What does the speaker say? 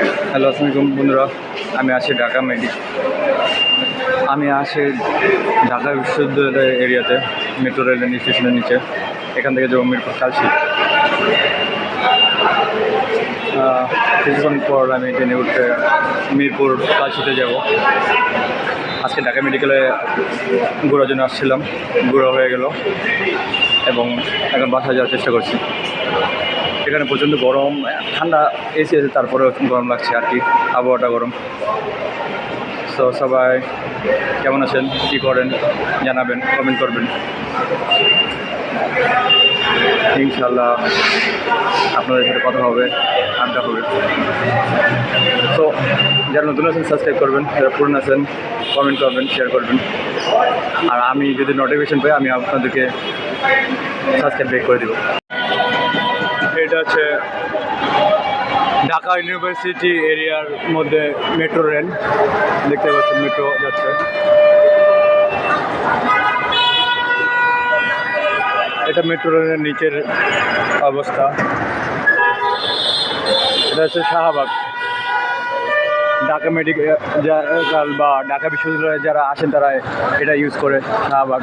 Hello আসসালামাইকুম বন্ধুরা। আমি আছি ঢাকা মেডিক আমি আছি ঢাকা বিশ্ববিদ্যালয় এরিয়াতে মেট্রো রেল স্টেশনের নিচে। এখান থেকে যাব মিরপুর আহ, কিছুক্ষণ পর আমি ট্রেনে উঠে মিরপুর কালশিতে যাব। আজকে ঢাকা মেডিকেলে ঘোরার জন্য আসছিলাম। ঘোরা হয়ে গেল এবং এখন বাসায় যাওয়ার চেষ্টা করছি। এখানে প্রচণ্ড গরম, ঠান্ডা এসি আছে, তারপরেও গরম লাগছে আর কি, আবহাওয়াটা গরম। তো সবাই কেমন আছেন? কী করেন? জানাবেন কমেন্ট করবেন। ইনশাল্লাহ আপনাদের সাথে কথা হবে, আড্ডা হবে। তো যারা নতুন আছেন সাবস্ক্রাইব করবেন, যারা পুরনো আছেন কমেন্ট করবেন শেয়ার করবেন। আর আমি যদি নোটিফিকেশন পাই, আমি আপনাদেরকে সাবস্ক্রাইব করে দেবো। এটা হচ্ছে ঢাকা ইউনিভার্সিটি এরিয়ার মধ্যে মেট্রো রেল। দেখতে পাচ্ছেন মেট্রো যাচ্ছে। এটা মেট্রো রেলের নিচের অবস্থা। এটা হচ্ছে শাহবাগ। ঢাকা মেডিকেল বা ঢাকা বিশ্ববিদ্যালয়ে যারা আসেন তারা এটা ইউজ করে শাহবাগ।